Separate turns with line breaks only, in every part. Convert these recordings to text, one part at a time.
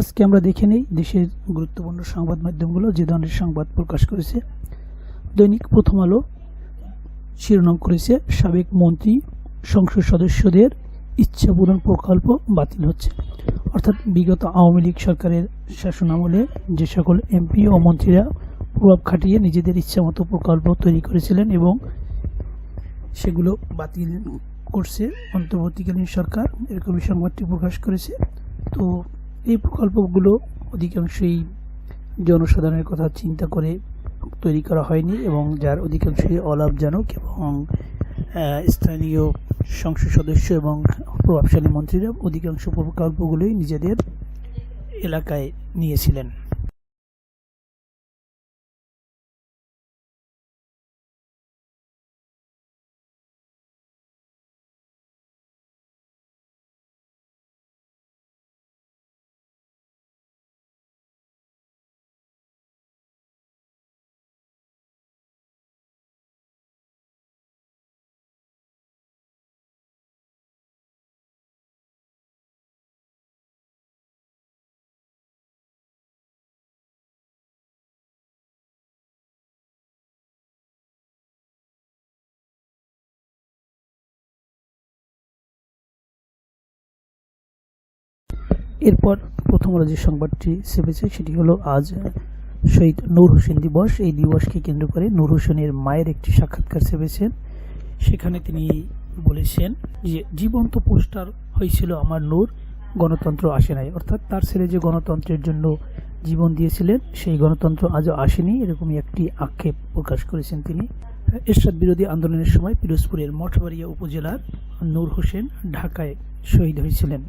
আজকে আমরা দেখে নেই দেশের গুরুত্বপূর্ণ সংবাদ মাধ্যমগুলো, যে ধরনের সংবাদ প্রকাশ করেছে। দৈনিক প্রথম আলো শিরোনাম করেছে, সাবেক মন্ত্রী, সংসদ সদস্যদের ইচ্ছা পূরণ প্রকল্প বাতিল হচ্ছে। অর্থাৎ বিগত আওয়ামী লীগ সরকারের শাসনামলে যে সকল এমপি ও মন্ত্রীরা প্রভাব খাটিয়ে নিজেদের ইচ্ছামতো প্রকল্প তৈরি করেছিলেন এবং সেগুলো বাতিল করছে, অন্তর্বর্তীকালীন সরকার, এরকমই সংবাদটি প্রকাশ করেছে। তো এই প্রকল্পগুলো অধিকাংশই জনসাধারণের কথা চিন্তা করে তৈরি করা হয়নি এবং যার অধিকাংশই অলাভজনক এবং স্থানীয় সংসদ সদস্য এবং প্রভাবশালী মন্ত্রীরা অধিকাংশ প্রকল্পগুলোই নিজেদের এলাকায় নিয়েছিলেন। এরপর প্রথম আলো যে সংবাদটি ছেপেছে সেটি হলো আজ শহীদ নূর হোসেন দিবস। এই দিবসকে কেন্দ্র করে নূর হোসেনের মায়ের একটি সাক্ষাৎকার ছেপেছেন সেখানে তিনি বলেছেন যে, জীবন্ত পোস্টার হয়েছিল আমার নূর, গণতন্ত্র আসে নাই। অর্থাৎ তার ছেলে যে গণতন্ত্রের জন্য জীবন দিয়েছিলেন, সেই গণতন্ত্র আজও আসেনি, এরকমই একটি আক্ষেপ প্রকাশ করেছেন তিনি। এরশাদ বিরোধী আন্দোলনের সময় পিরোজপুরের মঠবাড়িয়া উপজেলার নূর হোসেন ঢাকায় শহীদ হয়েছিলেন।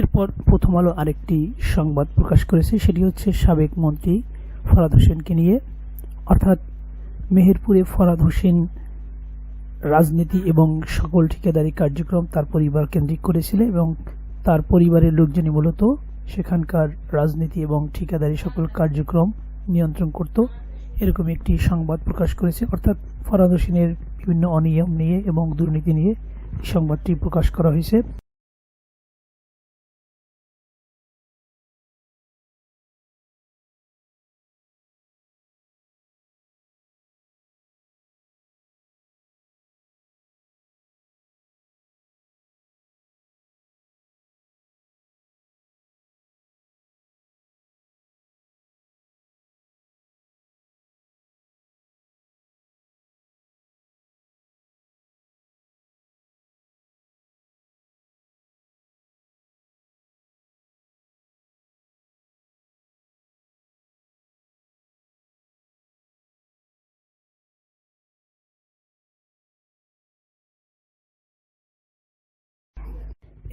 এরপর প্রথম আলো আরেকটি সংবাদ প্রকাশ করেছে, সেটি হচ্ছে সাবেক মন্ত্রী ফরাদ হোসেনকে নিয়ে। অর্থাৎ মেহেরপুরে ফরাদ হোসেন রাজনীতি এবং সকল ঠিকাদারি কার্যক্রম তার পরিবার কেন্দ্রিক করেছিল এবং তার পরিবারের লোকজনই মূলত সেখানকার রাজনীতি এবং ঠিকাদারি সকল কার্যক্রম নিয়ন্ত্রণ করত। এরকম একটি সংবাদ প্রকাশ করেছে। অর্থাৎ ফরাদ হোসেনের বিভিন্ন অনিয়ম নিয়ে এবং দুর্নীতি নিয়ে সংবাদটি প্রকাশ করা হয়েছে।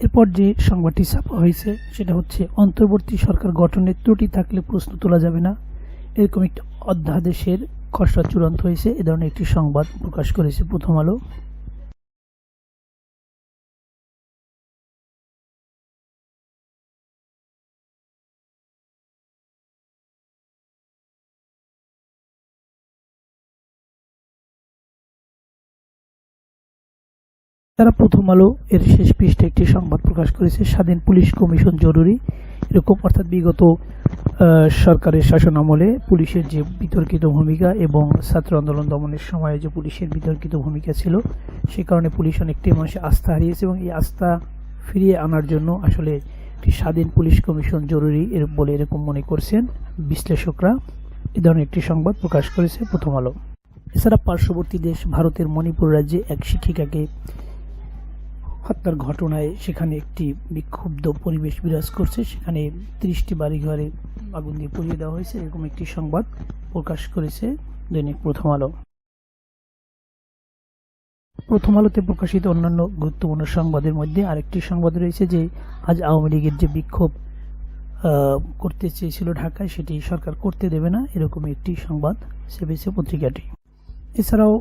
এরপর যে সংবাদটি ছাপা হয়েছে, সেটা হচ্ছে, অন্তর্বর্তী সরকার গঠনের ত্রুটি থাকলে প্রশ্ন তোলা যাবে না। এরকম একটি অধ্যাদেশের খসড়া চূড়ান্ত হয়েছে। এ ধরনের একটি সংবাদ প্রকাশ করেছে প্রথম আলো। তারা প্রথম আলো এর শেষ পৃষ্ঠে একটি সংবাদ প্রকাশ করেছে। স্বাধীন পুলিশ কমিশন জরুরি। এরকম অর্থাৎ বিগত সরকারের শাসন আমলে পুলিশের যে বিতর্কিত ভূমিকা এবং ছাত্র আন্দোলন দমনের সময়ে যে পুলিশের বিতর্কিত ভূমিকা ছিল, সে কারণে পুলিশ অনেকটাই মানুষের আস্থা হারিয়েছে এবং এই আস্থা ফিরিয়ে আনার জন্য আসলে একটি স্বাধীন পুলিশ কমিশন জরুরি এর বলে এরকম মনে করছেন বিশ্লেষকরা। এ ধরনের একটি সংবাদ প্রকাশ করেছে প্রথম আলো। এছাড়া পার্শ্ববর্তী দেশ ভারতের মণিপুর রাজ্যে এক শিক্ষিকাকে হত্যার ঘটনায় সেখানে একটি বিক্ষুব্ধ পরিবেশ বিরাজ করছে। সেখানে তিরিশটি বাড়িঘরে আগুন দিয়ে পুড়িয়ে দেওয়া হয়েছে। এরকম একটি সংবাদ প্রকাশ করেছে দৈনিক প্রথম আলো। প্রথম আলোতে প্রকাশিত অন্যান্য গুরুত্বপূর্ণ সংবাদের মধ্যে আরেকটি সংবাদ রয়েছে যে, আজ আওয়ামী লীগের যে বিক্ষোভ করতে চেয়েছিল ঢাকায়, সেটি সরকার করতে দেবে না। এরকম একটি সংবাদ সেবেছে পত্রিকাটি। এছাড়াও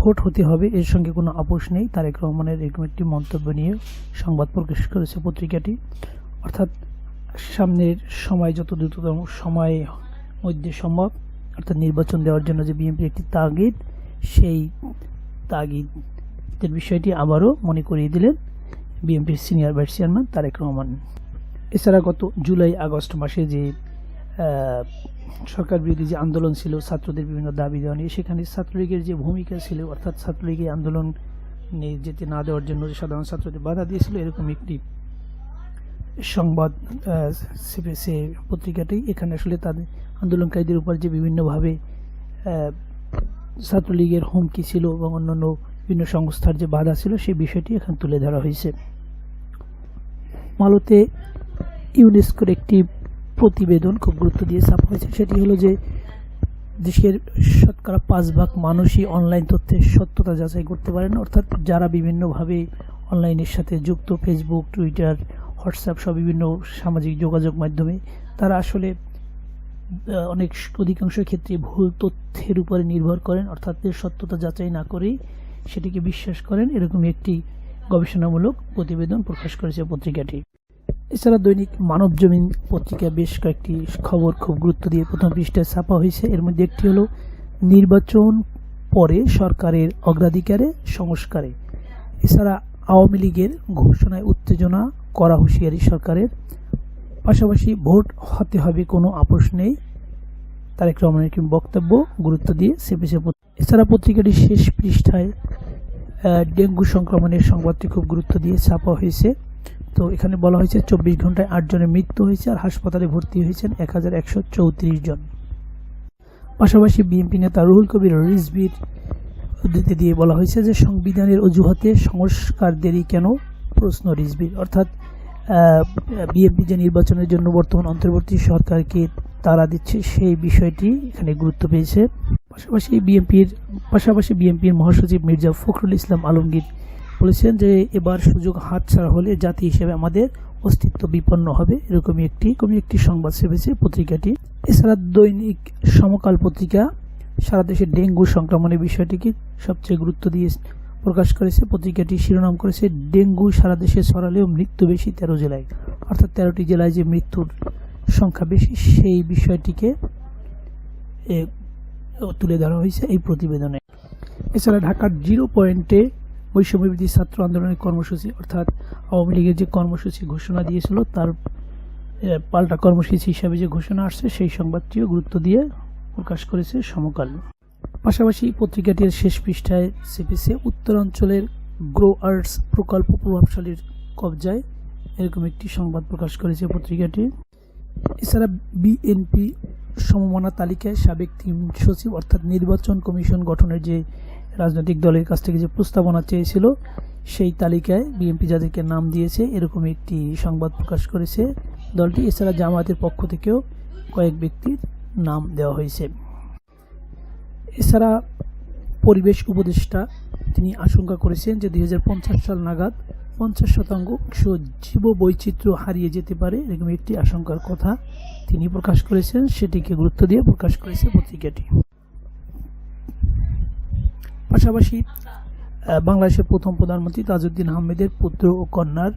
ভোট হতে হবে, এর সঙ্গে কোনো আপোষ নেই। তারেক রহমানের এরকম একটি মন্তব্য নিয়ে সংবাদ প্রকাশ করেছে পত্রিকাটি। অর্থাৎ সামনের সময় যত দ্রুততম সময় মধ্যে সম্ভব, অর্থাৎ নির্বাচন দেওয়ার জন্য যে বিএনপির একটি তাগিদ, সেই তাগিদের বিষয়টি আবারও মনে করিয়ে দিলেন বিএনপির senior vice chairman Tarique Rahman. এছাড়া গত জুলাই আগস্ট মাসে যে সরকার বিরোধী যে আন্দোলন ছিল, ছাত্রদের বিভিন্ন দাবি দেওয়া নিয়ে, সেখানে ছাত্রলীগের যে ভূমিকা ছিল, অর্থাৎ ছাত্রলীগের আন্দোলন নিয়ে যেতে না দেওয়ার জন্য যে সাধারণ ছাত্রদের বাধা দিয়েছিল, এরকম একটি সংবাদ সেপেছে পত্রিকাটি এখানে আসলে তাদের আন্দোলনকারীদের উপর যে বিভিন্নভাবে ছাত্রলীগের হুমকি ছিল এবং অন্যান্য বিভিন্ন সংস্থার যে বাধা ছিল সেই বিষয়টি এখানে তুলে ধরা হয়েছে। মালতে ইউনেস্কোর একটি প্রতিবেদন খুব গুরুত্ব দিয়ে ছাপা হয়েছে। সেটি হলো যে দেশের শতকরা পাঁচ ভাগ মানুষই অনলাইন তথ্যের সত্যতা যাচাই করতে পারেন। অর্থাৎ যারা বিভিন্নভাবে অনলাইনের সাথে যুক্ত ফেসবুক টুইটার হোয়াটসঅ্যাপ সব বিভিন্ন সামাজিক যোগাযোগ মাধ্যমে, তারা আসলে অনেক অধিকাংশ ক্ষেত্রে ভুল তথ্যের উপরে নির্ভর করেন। অর্থাৎ এর সত্যতা যাচাই না করেই সেটিকে বিশ্বাস করেন। এরকম একটি গবেষণামূলক প্রতিবেদন প্রকাশ করেছে পত্রিকাটি। এছাড়া দৈনিক মানব জমিন পত্রিকা বেশ কয়েকটি খবর খুব গুরুত্ব দিয়ে প্রথম পৃষ্ঠায় ছাপা হয়েছে। এর মধ্যে একটি হলো, নির্বাচন পরে সরকারের অগ্রাধিকারে সংস্কারে। এছাড়া আওয়ামী লীগের ঘোষণায় উত্তেজনা করা হুঁশিয়ারি সরকারের। পাশাপাশি ভোট হতে হবে কোনো আপোষ নেই। তারেক রহমানের একটি বক্তব্য গুরুত্ব দিয়ে সেপেছে এছাড়া পত্রিকাটির শেষ পৃষ্ঠায় ডেঙ্গু সংক্রমণের সংবাদটি খুব গুরুত্ব দিয়ে ছাপা হয়েছে। তো এখানে বলা হয়েছে চব্বিশ ঘন্টায় আট জনের মৃত্যু হয়েছে আর হাসপাতালে ভর্তি হয়েছেন এক হাজার একশো চৌত্রিশ জন। পাশাপাশি বিএনপি নেতা রুহুল কবির রিজবির উদ্ধৃতি দিয়ে বলা হয়েছে যে সংবিধানের অজুহাতে সংস্কার দেরি কেন প্রশ্ন রিজবির অর্থাৎ বিএনপি যে নির্বাচনের জন্য বর্তমান অন্তর্বর্তী সরকারকে তারা দিচ্ছে সেই বিষয়টি এখানে গুরুত্ব পেয়েছে। পাশাপাশি বিএনপির পাশাপাশি বিএনপির মহাসচিব মির্জা ফখরুল ইসলাম আলমগীর বলেছেন যে এবার সুযোগ হাতছাড়া হলে জাতি হিসেবে আমাদের অস্তিত্ব বিপন্ন হবে। এরকমই একটি এরকমই একটি সংবাদ সেবেছে পত্রিকাটি। এছাড়া দৈনিক সমকাল পত্রিকা সারা দেশে ডেঙ্গু সংক্রমণের বিষয়টিকে সবচেয়ে গুরুত্ব দিয়ে প্রকাশ করেছে। পত্রিকাটি শিরোনাম করেছে, ডেঙ্গু সারা দেশে ছড়ালেও মৃত্যু বেশি তেরো জেলায়। অর্থাৎ তেরোটি জেলায় যে মৃত্যুর সংখ্যা বেশি, সেই বিষয়টিকে তুলে ধরা হয়েছে এই প্রতিবেদনে। এছাড়া ঢাকার জিরো পয়েন্টে বৈষম্যবিধি ছাত্র আন্দোলনের কর্মসূচি, অর্থাৎ আওয়ামী লীগের যে কর্মসূচি ঘোষণা দিয়েছিল, তার পাল্টা কর্মসূচি হিসাবে যে ঘোষণা আসছে, সেই সংবাদটিও গুরুত্ব দিয়ে প্রকাশ করেছে সমকাল। পাশাপাশি পত্রিকাটির শেষ পৃষ্ঠায় চেপেছে উত্তরাঞ্চলের গ্রো আর্টস প্রকল্প প্রভাবশালীর কবজায় এরকম একটি সংবাদ প্রকাশ করেছে পত্রিকাটি। এছাড়া বিএনপি সমমনা তালিকায় সাবেক তিন সচিব, অর্থাৎ নির্বাচন কমিশন গঠনের যে রাজনৈতিক দলের কাছ থেকে যে প্রস্তাবনা চেয়েছিল, সেই তালিকায় বিএনপি যাদেরকে নাম দিয়েছে, এরকম একটি সংবাদ প্রকাশ করেছে। দলটি এছাড়া জামায়াতের পক্ষ থেকেও কয়েক ব্যক্তির নাম দেওয়া হয়েছে। এছাড়া পরিবেশ উপদেষ্টা তিনি আশঙ্কা করেছেন যে দুই হাজার পঞ্চাশ সাল নাগাদ পঞ্চাশ শতাংশ জীব বৈচিত্র্য হারিয়ে যেতে পারে, এরকম একটি আশঙ্কার কথা তিনি প্রকাশ করেছেন। সেটিকে গুরুত্ব দিয়ে প্রকাশ করেছে পত্রিকাটি। পাশাপাশি বাংলাদেশের প্রথম প্রধানমন্ত্রী তাজউদ্দিন আহমেদের পুত্র ও কন্যার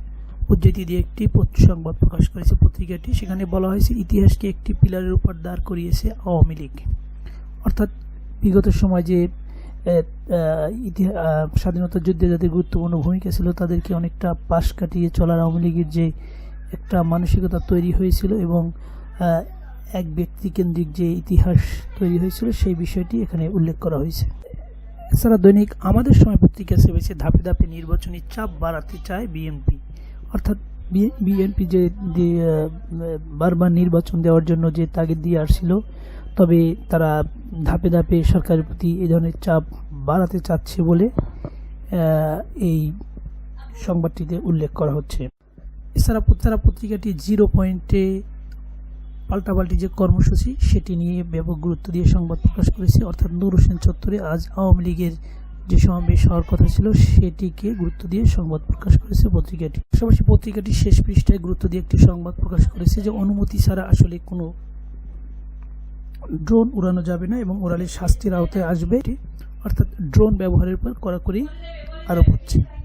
উদ্ধৃতি দিয়ে একটি সংবাদ প্রকাশ করেছে পত্রিকাটি। সেখানে বলা হয়েছে, ইতিহাসকে একটি পিলারের উপর দাঁড় করিয়েছে আওয়ামী লীগ। অর্থাৎ বিগত সময় যে স্বাধীনতা যুদ্ধে যাদের গুরুত্বপূর্ণ ভূমিকা ছিল, তাদেরকে অনেকটা পাশ কাটিয়ে চলার আওয়ামী লীগের যে একটা মানসিকতা তৈরি হয়েছিল এবং এক ব্যক্তিকেন্দ্রিক যে ইতিহাস তৈরি হয়েছিল, সেই বিষয়টি এখানে উল্লেখ করা হয়েছে। এছাড়া দৈনিক আমাদের সময় পত্রিকা সেবেছে ধাপে ধাপে নির্বাচনী চাপ বাড়াতে চায় বিএনপি। অর্থাৎ বিএনপি যে বারবার নির্বাচন দেওয়ার জন্য যে তাগিদ দিয়ে আসছিল, তবে তারা ধাপে ধাপে সরকারের প্রতি এই ধরনের চাপ বাড়াতে চাচ্ছে বলে এই সংবাদটিতে উল্লেখ করা হচ্ছে। এছাড়া এছাড়া পত্রিকাটি জিরো পয়েন্টে পাল্টাপাল্টি যে কর্মসূচি, সেটি নিয়ে ব্যাপক গুরুত্ব দিয়ে সংবাদ প্রকাশ করেছে। অর্থাৎ নূর হোসেন চত্বরে আজ আওয়ামী লীগের যে সমাবেশ হওয়ার কথা ছিল, সেটিকে গুরুত্ব দিয়ে সংবাদ প্রকাশ করেছে পত্রিকাটি। পাশাপাশি পত্রিকাটি শেষ পৃষ্ঠায় গুরুত্ব দিয়ে একটি সংবাদ প্রকাশ করেছে যে, অনুমতি ছাড়া আসলে কোনো ড্রোন উড়ানো যাবে না এবং উড়ালে শাস্তির আওতায় আসবে। অর্থাৎ ড্রোন ব্যবহারের পর কড়াকড়ি আরোপ হচ্ছে।